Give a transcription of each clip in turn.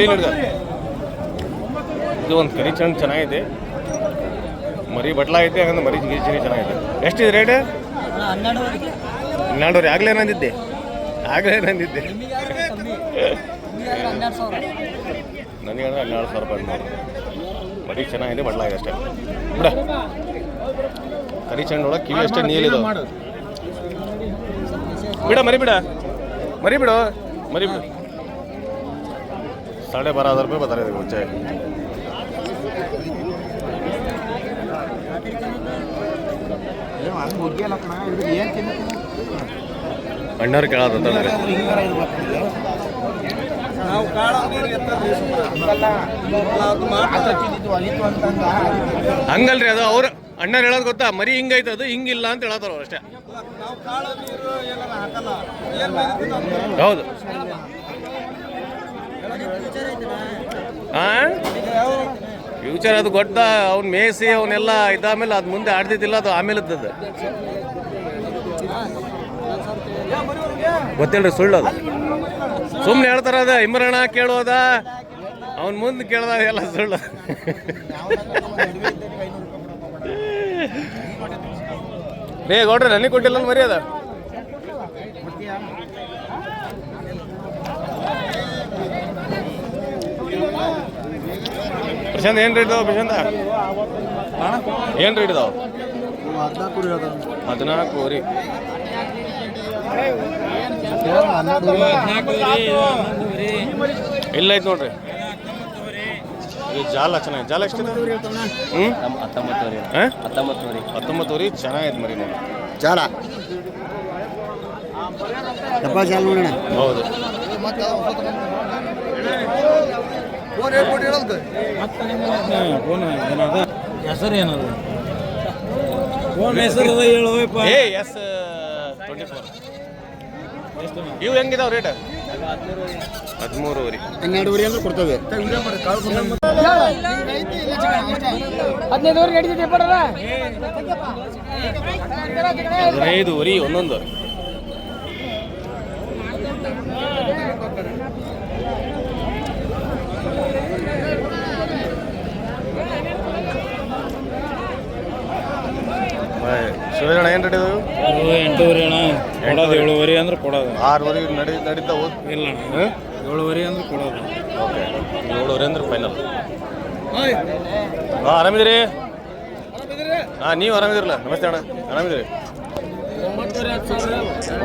Clean ಇರ್ತದೆ ಇದು ಒಂದು ಕರಿ ಚೆಂದ ಚೆನ್ನಾಗಿದೆ. ಮರಿ ಬಟ್ಲ ಐತೆ ಹಂಗಂದ್ರೆ ಮರಿ ಗಿರಿ ಚರಿ ಚೆನ್ನಾಗಿದೆ. ಎಷ್ಟಿದೆ ರೇಟ್ ಹನ್ನೆರಡುವರೆ. ಹನ್ನೆರಡು ಆಗಲೇ ನಂದಿದ್ದೆ. ಆಗಲೇ ನಂದಿದ್ದೆ. ನನಗೆ ಅಂದರೆ ಹನ್ನೆರಡು ಸಾವಿರ ರೂಪಾಯಿ ನೋಡಿ ಮರಿ ಚೆನ್ನಾಗಿದೆ ಬಟ್ಲ ಇದೆ ಅಷ್ಟೇ. ಬಿಡ. ಕರಿ ಚೆಂಡ ಒಳಗೆ ಕಿವಿ ಅಷ್ಟೇ ನೀಲಿದು ಬಿಡ ಮರಿ ಬಿಡ. ಮರಿ ಬಿಡು. ಮರಿ ಬಿಡು. ಸಾಡೆ ಬಾರ ಹଜାର ರೂಪಾಯಿ ಬರ್ತಾರೆ ಇದಕ್ಕೆ ಮುಂಚೆ ಅಣ್ಣವ್ರು ಕೇಳೋದಂತ ನಾವು ಕಾಳ ಹಂಗಲ್ರಿ ಅದು ಅವ್ರು ಅಣ್ಣರು ಹೇಳೋದು ಗೊತ್ತಾ? ಮರಿ ಹಿಂಗೈತೆ ಅದು ಹಿಂಗಿಲ್ಲ ಅಂತ ಹೇಳತ್ತಾರ ಅವ್ರು ಅಷ್ಟೇ. ನಾವು ಕಾಳ ನೀರು ಏನಾರ ಹಾಕಲ್ಲ. ಏನ್ ಹೌದು. ಫ್ಯೂಚರ್ ಅದು ಗೊಡ್ಡ ಅವ್ನು ಮೇಸಿ ಅವನ್ನೆಲ್ಲ ಇದಾದ್ಮೇಲೆ ಅದು ಮುಂದೆ ಆಡ್ದಿದ್ದಿಲ್ಲ ಅದು ಆಮೇಲೆ ಗೊತ್ತಿಲ್ರಿ ಸುಳ್ಳು ಅದು ಸುಮ್ಮನೆ ಹೇಳ್ತಾರ ಅದ ಇಮ್ರಣ ಕೇಳೋದ ಅವ್ನ ಮುಂದೆ ಕೇಳ್ದ ಎಲ್ಲ ಸುಳ್ಳು. ರೇ ಗೌಡ್ರೆ, ನನಗೆ ಕೊಟ್ಟಿಲ್ಲ ಮರಿ ಅದ ಪ್ರಶಾಂತ್ ಏನು ರೇಟ್ ಇದಾವ ಪ್ರಶಾಂತ ಏನು ರೇಟ್ ಇದಾವ? ಹದಿನಾಲ್ಕು ರೀ. ಇಲ್ಲ ಐತೆ ನೋಡ್ರಿ. ಜಾಲ ಚೆನ್ನಾಗಿ ಜಾಲ ಎಷ್ಟಿದೆ ಹ್ಞೂ ಹತ್ತೊಂಬತ್ತುವರೆ ಹಾಂ? ಹತ್ತೊಂಬತ್ತುವರೆ ಹತ್ತೊಂಬತ್ತು ರೀ. ಚೆನ್ನಾಗೈತೆ ಮರಿ ನೋಡಿ ಜಾಲ. ಜಾಲ ನೋಡೋಣ. ಹೌದು. ಹೆಸರು ಏನದು? ಫೋನ್ ಹೆಸರು ಹೇಳುವಪ್ಪ ಏ ಎಸ್ ಟ್ವೆಂಟಿ ಫೋರ್ ಇವು ಹೆಂಗಿದಾವ ರೇಟ್ ಹದಿಮೂರು ರೀ ಹನ್ನೆರಡುವರೆ ಅಂದ್ರೆ ಕೊಡ್ತೇವೆ ಹದಿನೈದುವರೆಗೆ ನಡೀತೈತೆ ಬರಲ್ಲ ಹದಿನೈದು ವರಿ ಒಂದೊಂದು. ಶಿವಜಣ ಏನು ರೇಟ್ ಇದಾವೆ ಎಂಟೂವರೆ ಅಣ್ಣ. ಕೊಡೋದು ಏಳುವರೆ ಅಂದ್ರೆ ಕೊಡೋದು. ಆರೂವರೆ ನಡಿ ನಡೀತಾವು ಇಲ್ಲ ಅಣ್ಣ. ಏಳುವರೆ ಅಂದ್ರೆ ಕೊಡೋದು. ಓಕೆ. ಏಳುವರೆ ಅಂದ್ರೆ ಫೈನಲ್ ಹಾಂ ಆರಾಮಿದ್ದೀರಿ? ಹಾಂ ನೀವು ಆರಾಮಿದಿರಲ್ಲ ನಮಸ್ತೆ ಅಣ್ಣ. ಆರಾಮಿದ್ದೀರಿ?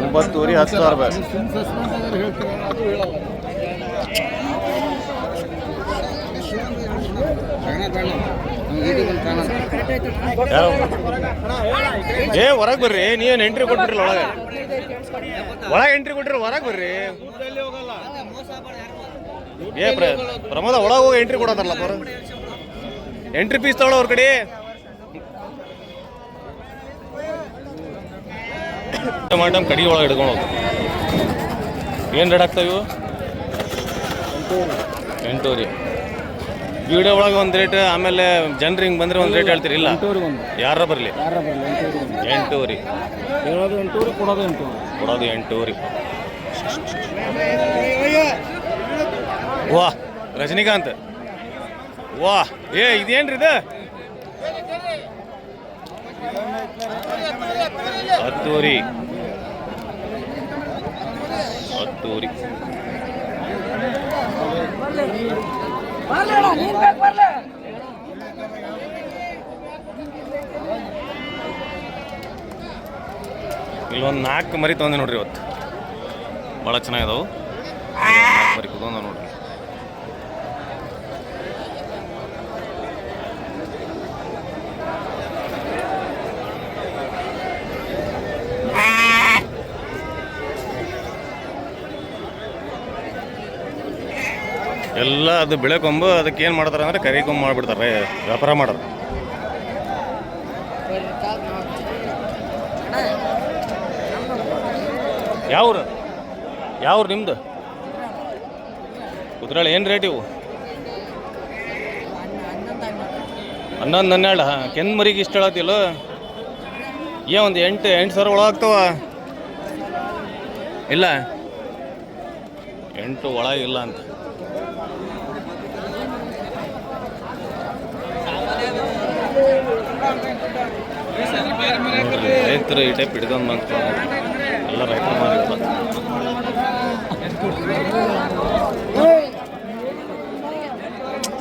ಒಂಬತ್ತುವರೆ ಹತ್ತು ಸಾವಿರ. ರೂಪಾಯಿ? ಏ, ಹೊರಗೆ ಬರ್ರಿ. ನೀವೇನು ಎಂಟ್ರಿ ಕೊಟ್ಬಿಟ್ರಲ್ಲ ಒಳಗೆ? ಒಳಗೆ ಎಂಟ್ರಿ ಕೊಟ್ಟಿರಿ ಹೊರಗೆ ಬರ್ರಿ. ಏ, ಪ್ರ ಪ್ರಮೋದ, ಒಳಗೆ ಹೋಗಿ ಎಂಟ್ರಿ ಕೊಡೋದಲ್ಲ ಬರ ಎಂಟ್ರಿ ಪೀಸ್ ತಗೊಳ್ಳೋ ಅವ್ರ ಕಡೆ. ಟಮಾಟಮ್ ಕಡಿ ಒಳಗೆ ಹಿಡ್ಕೊಂಡು ಏನು ರೇಟ್ ಆಗ್ತಾವೆ ಇವು? ಎಂಟೂರಿ ವಿಡಿಯೋ ಒಳಗೆ ಒಂದು ರೇಟ್ ಆಮೇಲೆ ಜನರು ಹಿಂಗೆ ಬಂದರೆ ಒಂದು ರೇಟ್ ಹೇಳ್ತೀರಿ ಇಲ್ಲ? ಯಾರ ಬರಲಿ? ಎಂಟೂರಿ. ಹೇಳೋದು ಎಂಟೂವರೆ ಕೊಡೋದು ಎಂಟು ಕೊಡೋದು ಎಂಟೂರಿ. ವಾ ರಜನಿಕಾಂತ್. ವಾ ಏ ಇದೇನ್ರಿ ಇದು? ಹತ್ತೂರಿ. ಹತ್ತೂರಿ. ಇಲ್ಲೊಂದು ನಾಲ್ಕು ಮರಿ ತೊಗೊಂಡೆ ನೋಡ್ರಿ ಇವತ್ತು. ಭಾಳ ಚೆನ್ನಾಗಿದಾವು. ಮರಿ ಕುತ್ಕೊಂಡ ನೋಡ್ರಿ ಎಲ್ಲ ಅದು ಬೆಳೆ ಕೊಂಬು, ಅದಕ್ಕೆ ಏನು ಮಾಡ್ತಾರೆ ಅಂದರೆ ಕರಿ ಕೊಂಬು ಮಾಡಿಬಿಡ್ತಾರೆ ವ್ಯಾಪಾರ ಮಾಡೋರು. ಯಾವ್ರು? ಯಾವ್ರು ನಿಮ್ದು? ಕುದ್ರಾಳ ಏನು ರೇಟ್ ಇವು? ಹನ್ನೊಂದು, ಹನ್ನೆರಡು, ಹಾಂ. ಕೆನ್ ಮರಿಗೆ ಇಷ್ಟು ಹೇಳತ್ತಿಲ್ಲ ಏ, ಒಂದು ಎಂಟು ಎಂಟು ಸಾವಿರ ಒಳಗಾಗ್ತವ ಇಲ್ಲ? ಎಂಟು ಒಳಗಿಲ್ಲ ಅಂತ ನೋಡ್ರಿ ರೈತರು ಈ ಟೈಪ್ ಹಿಡ್ಕೊಂಡು ಮಾಡ್ತಾರೆ ಎಲ್ಲ ರೈತರು ಮಾರಿದ್ರು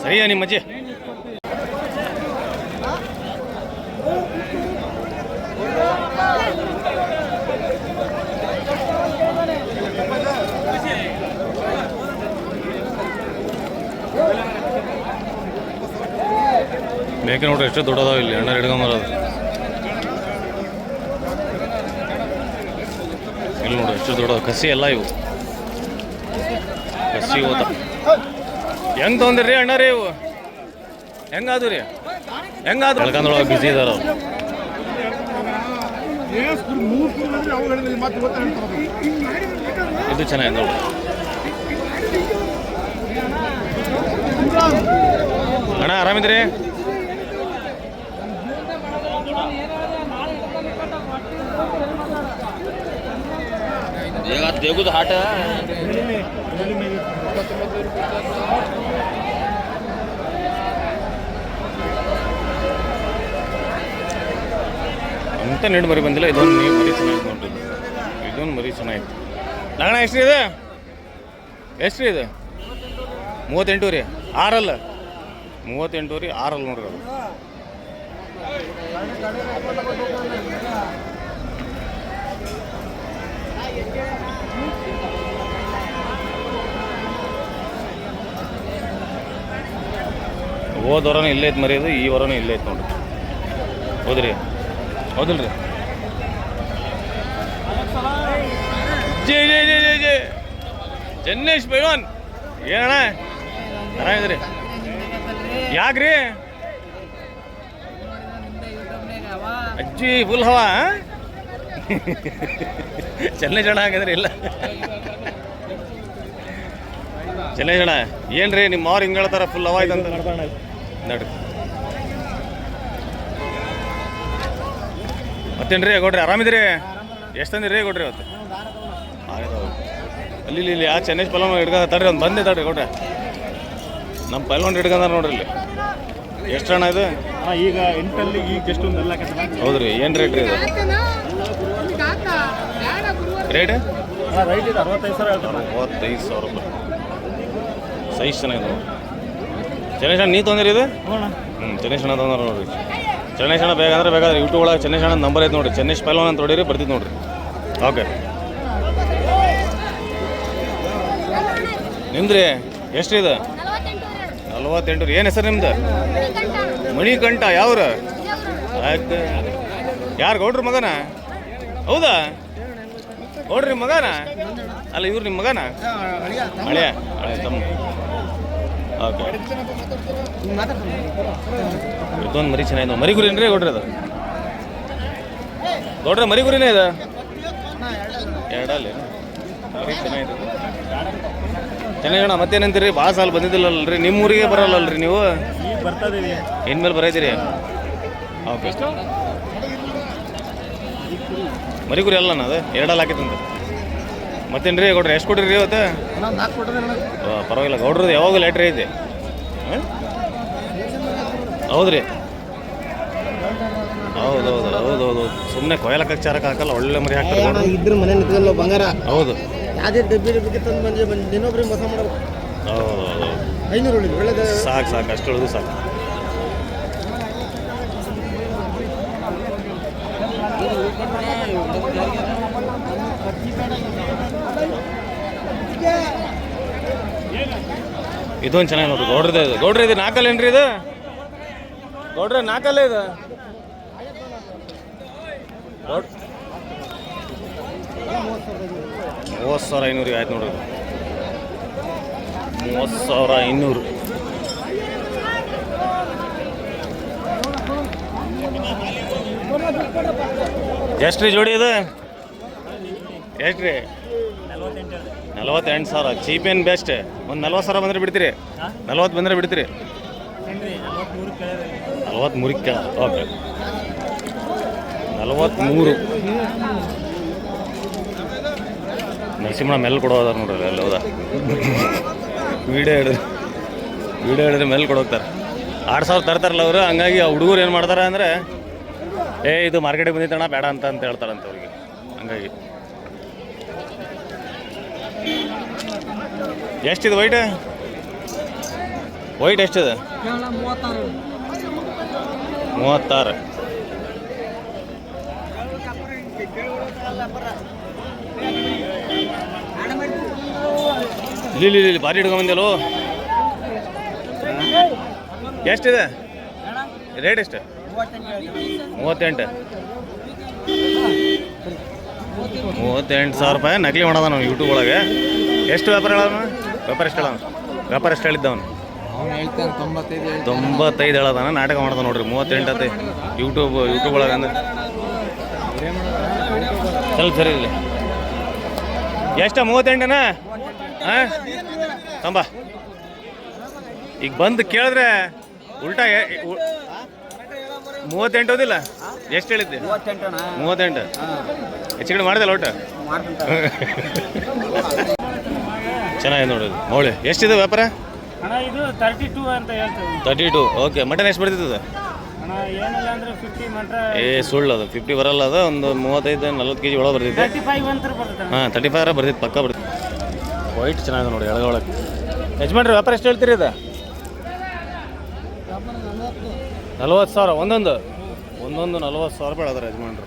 ಸರಿಯಾ ನಿಮ್ಮ ಅಜ್ಜಿ? ಮೇಕೆ ನೋಡ್ರಿ ಎಷ್ಟು ದೊಡ್ಡದಾವ ಇಲ್ಲಿ ಅಣ್ಣ ಹಿಡ್ಕೊಂಬರೋದು ಇಲ್ಲಿ ನೋಡ್ರಿ ಎಷ್ಟು ದೊಡ್ಡದು ಕಸಿ ಎಲ್ಲ ಇವು. ಕಸಿ ಹೋತ ಹೆಂಗ್ ತೊಂದ್ರಿ ಅಣ್ಣ ರೀ ಇವು? ಹೆಂಗಾದ್ರು ರೀ? ಹೆಂಗಾದ್ರು ಬೆಳ್ಕಂದ್ರೊಳಗೆ ಬಿಸಿ ಇದಾರ ಇದು ಚೆನ್ನಾಗಿದೆ ನೋಡಿ. ಅಣ್ಣ ಆರಾಮಿದ್ರಿ? ತೆಗುದು ಹಾಟ? ಅಂತ ನೆಡ್ ಮರಿ ಬಂದಿಲ್ಲ, ಇದೊಂದು ನೀವು ಮರಿ ಚೆನ್ನಾಗಿ ನೋಡ್ರಿ. ಇದೊಂದು ಮರಿ ಚೆನ್ನಾಗಿತ್ತು ಲಗಣ ಎಷ್ಟು ಇದೆ? ಎಷ್ಟು ರೀ ಇದು? ಮೂವತ್ತೆಂಟು ರೀ, ಆರಲ್ಲ? ಮೂವತ್ತೆಂಟು ರೀ, ಆರಲ್ಲ ನೋಡ್ರಿ ಅದು. ಹೋದ ವರನೂ ಇಲ್ಲೇ ಐತೆ ಮರ್ಯಾದೆ, ಈ ವರನೂ ಇಲ್ಲೇ ಐತೆ ನೋಡ್ರಿ. ಹೌದ್ರಿ? ಹೌದಿಲ್ರಿ? ಜೈ ಜೈ ಪೈಲ್ವಾನ್ ಏನಣ್ಣ? ಚೆನ್ನಾಗಿದ್ರಿ ಯಾಕ್ರಿ? ಅಜ್ಜಿ ಫುಲ್ ಹವಾ ಚೆನ್ನೇಶ್ ಅಣ್ಣ ಹಾಕಿದ್ರಿ ಇಲ್ಲ. ಚೆನ್ನೇಶ್ ಅಣ್ಣ, ಏನ್ರಿ ನಿಮ್ಮ ಅವ್ರು ಹಿಂಗೆ ಹೇಳ್ತಾರ, ಫುಲ್ ಹವಾ ಐತಂತ ನಡ್ರಿ ರೀ ಕೊಡ್ರಿ ಆರಾಮಿದ್ರಿ ಎಷ್ಟು ತಂದಿರಿ ಕೊಡ್ರಿ ಅವತ್ತು ಅಲ್ಲಿ ಇಲ್ಲಿ ಇಲ್ಲಿ ಯಾ ಚೆನ್ನೈ ಪಲ್ವನ್ ಹಿಡ್ಕೊಂಡ ತಡ್ರಿ ಒಂದು ಬಂದೆ ತಡ್ರಿ ಕೊಡ್ರಿ ನಮ್ಮ ಪಲ್ವನ್ ಹಿಡ್ಕೊಂಡಾರ ನೋಡ್ರಿ ಇಲ್ಲಿ. ಎಷ್ಟು ಹಣ ಇದು? ಈಗ ಎಂಟಲ್ಲಿ ಈಗ ಜಸ್ಟ್ ಒಂದು ಹೌದ್ರಿ ಏನು ರೇಟ್ ರೀ ಇದು? ರೇಟ್ ರೈಟ್ ಇದೆ ಅರವತ್ತೈದು ಸಾವಿರ ಹೇಳ್ತಾರೆ. ಅರವತ್ತೈದು ಸಾವಿರ ರೂಪಾಯಿ. ಸೈಜ್ ಚೆನ್ನಾಗಿದೆ ನೋಡಿ ಚೆನ್ನೈ ನೀ ತೊಂದ್ರೆ ಇದು? ಹ್ಞೂ ಚೆನ್ನೇಶಣ್ಣ ತೊಂದ್ರೆ ನೋಡ್ರಿ. ಬೇಗ ಅಣ್ಣ ಬೇಕಾದ್ರೆ ಬೇಕಾದ್ರೆ ಯೂಟ್ಯೂಬ್ ಒಳಗೆ ಚೆನ್ನೇಶಣ್ಣ ನಂಬರ್ ಐತೆ ನೋಡ್ರಿ. ಚೆನ್ನೇಶ್ ಪೈಲ್ವಾನ್ ಅಂತ ಹೊಡೀರಿ ಬರ್ತಿತ್ತು ನೋಡ್ರಿ. ಓಕೆ ನಿಮ್ದು ರೀ ಎಷ್ಟು ಇದು? ನಲ್ವತ್ತೆಂಟು ರೀ. ಏನು ಹೆಸರು ನಿಮ್ದು? ಮಣಿಕಂಠ. ಯಾವ್ರ? ಆಯ್ತು. ಯಾರು ಗೌಡ್ರಿ ಮಗನ? ಹೌದಾ? ಗೌಡ್ರಿ ಮಗನ? ಅಲ್ಲ ಇವ್ರು ನಿಮ್ಮ ಮಗನ? ಹಳೆಯ ಹಳೆ ತಮ್ಮ. ಓಕೆ. ಇದೊಂದು ಮರಿ ಚೆನ್ನಾಗಿದೆ ಮರಿ ಗುರಿ ಏನ್ರಿ ಗೌಡ್ರಿ ಅದು. ನೋಡ್ರಿ ಮರಿ ಗುರಿನೇ ಇದೆ? ಎರಡಲ್ಲಿ. ಮರಿ ಚೆನ್ನಾಗಿದೆ. ಚೆನ್ನಾಗಣ್ಣ ಮತ್ತೇನಂತೀರಿ? ಭಾಳ ಸಾಲ ಬಂದಿದ್ದಿಲ್ಲಲ್ರಿ. ನಿಮ್ಮ ಊರಿಗೆ ಬರಲ್ಲಲ್ರಿ ನೀವು? ಇನ್ಮೇಲೆ ಬರೈತೀರಿ? ಓಕೆ. ಮರಿ ಗುರಿ ಅಲ್ಲಣ್ಣ ಅದು? ಎರಡಲ್ಲಿ ಹಾಕಿತ್ತಂತ ಮತ್ತೇನ್ರಿ ಗೌಡ್ರಿ ಎಷ್ಟು ಕೊಡ್ರಿ ಇವತ್ತು? ಪರವಾಗಿಲ್ಲ ಗೌಡ್ರದ್ದು ಯಾವಾಗಲೂ ಲೇಟ್ರ್ ಐತೆ. ಹೌದು ಹೌದ್ರಿ. ಹೌದು ಹೌದು ಹೌದು ಹೌದು ಸುಮ್ಮನೆ ಕೊಯ್ಲಕ್ಕೆ ಚಾರಕ್ಕೆ ಹಾಕಲ್ಲ ಒಳ್ಳೆ ಮರಿ ಹಾಕ್ತಾರೆ ಇದ್ರ ಮನೆ ನಿಂತ್ಕೊಳ್ಳೋ ಬಂಗಾರ. ಹೌದು. ಯಾವುದೇ ಡಬ್ಬಿ ಡಬ್ಬಿಗೆ ತಂದು ಬಂದು ಬಂದು ಇನ್ನೊಬ್ರಿಗೆ ಮೋಸ ಮಾಡಬೇಕು ಹೌದು ಹೌದು ಐನೂರು ಸಾಕು ಸಾಕು ಅಷ್ಟು ಸಾಕು. ಇದೊಂದು ಚೆನ್ನಾಗಿ ನೋಡ್ರಿ ಗೌಡ್ರದ ಇದು. ಗೌಡ್ರ ಇದು ನಾಲ್ಕಲ್ಲೇನ್ರಿ ಇದು? ಗೌಡ್ರ ನಾಲ್ಕಲ್ಲ ಇದು? ಮೂವತ್ತು ಸಾವಿರ ಐನೂರಿಗೆ ಆಯ್ತು ನೋಡ್ರಿ. ಮೂವತ್ತು ಸಾವಿರ ಐನೂರು. ಎಷ್ಟ್ರಿ ಜೋಡಿ ಇದು? ಎಷ್ಟ್ರಿ? ನಲವತ್ತೆಂಟು ಸಾವಿರ. ಚೀಪ್ ಏನು ಬೆಸ್ಟ್ ಒಂದು ನಲ್ವತ್ತು ಸಾವಿರ ಬಂದರೆ ಬಿಡ್ತೀರಿ. ನಲ್ವತ್ತು ಬಂದರೆ ಬಿಡ್ತೀರಿ. ನಲ್ವತ್ತ್ಮೂರಕ್ಕೆ ಓಕೆ ನಲವತ್ತ್ಮೂರು ನರಸಿಂಹ ಮೆಲ್ ಕೊಡೋದ ನೋಡ್ರಿ ಅಲ್ಲಿ ಹೌದಾ? ವೀಡಿಯೋ ಹಿಡಿದು ವಿಡಿಯೋ ಹೇಳಿದ್ರೆ ಮೆಲ್ ಕೊಡೋಗ್ತಾರೆ ಆರು ಸಾವಿರ ತರ್ತಾರಲ್ಲ ಅವರು ಹಂಗಾಗಿ ಆ ಹುಡುಗರು ಏನು ಮಾಡ್ತಾರೆ ಅಂದರೆ ಏ ಇದು ಮಾರ್ಕೆಟಿಗೆ ಬಂದಿತ್ತಣ್ಣ ಬೇಡ ಅಂತ ಅಂತ ಹೇಳ್ತಾರಂತೆ ಅವ್ರಿಗೆ. ಹಂಗಾಗಿ. ಎಷ್ಟಿದೆ ವೈಟ್ ವೈಟ್ ಎಷ್ಟಿದೆ? ಮೂವತ್ತಾರು. ಇಲ್ಲಿ ಇಲ್ಲಿ ಭಾರಿ ಹಿಡ್ಕೊಂಬಂದಿಲ್ಲೋ ಎಷ್ಟಿದೆ? ರೇಟ್ ಎಷ್ಟು? ಮೂವತ್ತೆಂಟು. ಮೂವತ್ತೆಂಟು ಸಾವಿರ ರೂಪಾಯಿ ನಕಲಿ ಮಾಡೋದ ನಾವು ಯೂಟ್ಯೂಬ್ ಒಳಗೆ. ಎಷ್ಟು ವ್ಯಾಪಾರ ಹೇಳೋನು ವ್ಯಾಪಾರ ಎಷ್ಟು ಹೇಳೋನು ವ್ಯಾಪಾರ ಎಷ್ಟು ಹೇಳಿದ್ದವನು ತೊಂಬತ್ತೈದು ಹೇಳದನ ನಾಟಕ ಮಾಡ್ದ ನೋಡ್ರಿ ಮೂವತ್ತೆಂಟತ್ತೆ ಯೂಟ್ಯೂಬ್ ಯೂಟ್ಯೂಬ್ ಒಳಗೆ ಅಂದ್ರೆ. ಸ್ವಲ್ಪ ಸರಿ ಇಲ್ಲ ಎಷ್ಟ ಮೂವತ್ತೆಂಟನ? ಹಾಂ ತಂಬ. ಈಗ ಬಂದು ಕೇಳಿದ್ರೆ ಉಲ್ಟಾ ಮೂವತ್ತೆಂಟು ಓದಿಲ್ಲ? ಎಷ್ಟು ಹೇಳಿದ್ದೆ? ಮೂವತ್ತೆಂಟು. ಹೆಚ್ಚು ಕಡೆ ಮಾಡಿದಲ್ಲ ಒಟ್ಟು? ಚೆನ್ನಾಗಿದೆ ನೋಡಿ ಇದು. ಮೌಳಿ ಎಷ್ಟಿದೆ ವ್ಯಾಪಾರ? ಅಣ್ಣ ಇದು ತರ್ಟಿ ಟೂ ಅಂತ ಹೇಳ್ತೀವಿ ತರ್ಟಿ ಟು ಓಕೆ ಮಟನ್ ಎಷ್ಟು ಬರ್ತಿದ್ದೆ ಅಣ್ಣ ಏನಿಲ್ಲ ಅಂದ್ರೆ ಫಿಫ್ಟಿ ಮಾತ್ರ. ಏ ಸುಳ್ಳು ಅದು. ಫಿಫ್ಟಿ ಬರಲ್ಲ ಅದು. ಒಂದು ಮೂವತ್ತೈದು ನಲ್ವತ್ತು ಕೆ ಜಿ ಒಳಗೆ ಬರ್ತಿದ್ದೆ ತರ್ಟಿ ಫೈವ್ ಅಂತ ಬರ್ತದೆ ಹಾಂ ತರ್ಟಿ ಫೈವ್ ಬರ್ತಿತ್ತು ಪಕ್ಕ ಬರ್ತಿತ್ತು ವೈಟ್ ಚೆನ್ನಾಗಿದೆ ನೋಡಿ ಎಳಗ ಒಳಗೆ ಯಜಮಾನ್ರಿ ವ್ಯಾಪಾರ ಎಷ್ಟು ಹೇಳ್ತೀರಿ ಇದು? ನಲ್ವತ್ತು ಸಾವಿರ ಒಂದೊಂದು? ಒಂದೊಂದು ನಲ್ವತ್ತು ಸಾವಿರ ರೂಪಾಯಿ ಅದ್ರ ಯಜಮಾನ್ರು.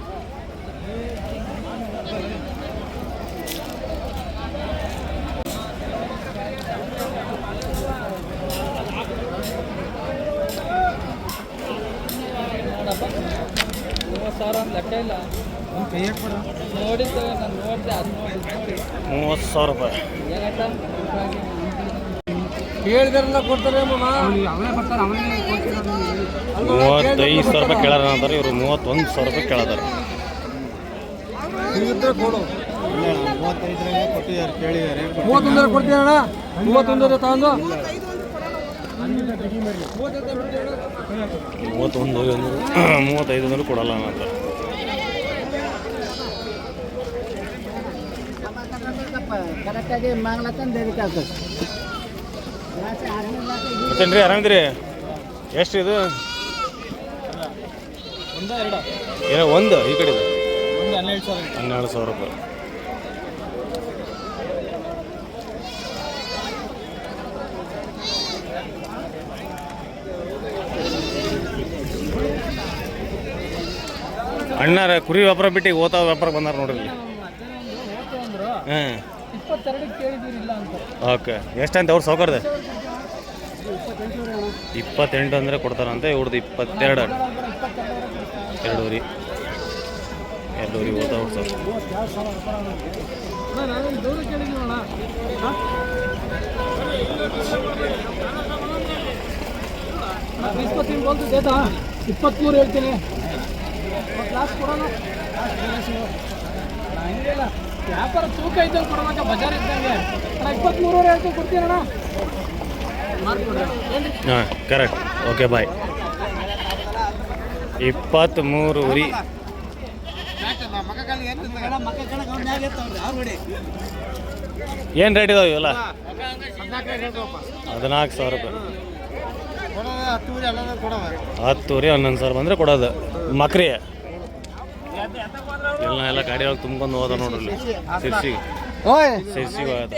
ಮೂವತ್ತು ಸಾವಿರ ರೂಪಾಯಿ. ಕೇಳಿದ್ರೆಲ್ಲ ಕೊಡ್ತಾರೆ ಮೂವತ್ತೈದು ಸಾವಿರ ರೂಪಾಯಿ ಕೇಳಾರ ಅಂತಾರೆ ಇವರು ಮೂವತ್ತೊಂದು ಸಾವಿರ ರೂಪಾಯಿ ಕೇಳದಾರೆ. ಇದ್ರೆ ಕೊಡು. ಮೂವತ್ತೈದರಲ್ಲಿ ಕೊಟ್ಟಿದ್ದಾರೆ ಕೇಳಿದ್ದಾರೆ. ಮೂವತ್ತೊಂದರ ಕೊಡ್ತೀನಿ ಅಣ್ಣ ಮೂವತ್ತೊಂದರ ತಗೊಂಡು? ಮೂವತ್ತೊಂದು ಮೂವತ್ತೈದು ಅಂದ್ರೆ ಕೊಡಲ್ಲ ಅಂತ ಕರೆಕ್ಟಾಗಿ ಮಾಗ್ಲತ್ತಂದು ಆಗ್ತದೆ ಮತ್ತೇನ್ರಿ ಆರಾಮಿದ್ರಿ ಎಷ್ಟು ಇದು ಏನೋ ಒಂದು ಈ ಕಡೆ ಒಂದು ಹನ್ನೆರಡು ಸಾವಿರ. ಹನ್ನೆರಡು ಸಾವಿರ ರೂಪಾಯಿ. ಅಣ್ಣಾರ ಕುರಿ ವ್ಯಾಪಾರ ಬಿಟ್ಟು ಓತಾವ ವ್ಯಾಪಾರ ಬಂದಾರ ನೋಡ್ರಿ ಹಾಂ ಓಕೆ. ಎಷ್ಟಂತ ಅವ್ರು ಸೌಕರ್ದೆ ಇಪ್ಪತ್ತೆಂಟು ಅಂದರೆ ಕೊಡ್ತಾರಂತೆ ಇವ್ರದ್ದು ಇಪ್ಪತ್ತೆರಡು. ಎರಡೂರಿ ಎರಡೂರಿ ಓದ್ತಾ ದೇತಾ ಇಪ್ಪತ್ತ್ಮೂರು ಹೇಳ್ತೀನಿ. ಹಂಗಿಲ್ಲ ವ್ಯಾಪಾರ ತೂಕ ಕೊಡ್ಬೇಕ ಬಜಾರ್ ಇದ್ದಂಗೆ. ಅಣ್ಣ ಇಪ್ಪತ್ತ್ಮೂರುವರೆ ಹೇಳ್ತೀವಿ ಹಾಂ ಕರೆಕ್ಟ್ ಓಕೆ ಬಾಯ್ ಇಪ್ಪತ್ತ್ಮೂರು ಉರಿ ಏನು ರೇಟ್ ಇದಾವೆ ಇವೆಲ್ಲ? ಹದಿನಾಲ್ಕು ಸಾವಿರ ರೂಪಾಯಿ. ಹತ್ತುವರೆ ಹನ್ನೊಂದು ಸಾವಿರ ಬಂದರೆ ಕೊಡೋದು. ಮಕ್ರಿ ಎಲ್ಲ ಎಲ್ಲ ಗಾಡಿ ಒಳಗೆ ತುಂಬ್ಕೊಂಡು ಹೋದ ನೋಡ್ರಿ ಸಿರ್ಸಿಗೆ ಸಿರ್ಸಿಗೆ ಹೋದ.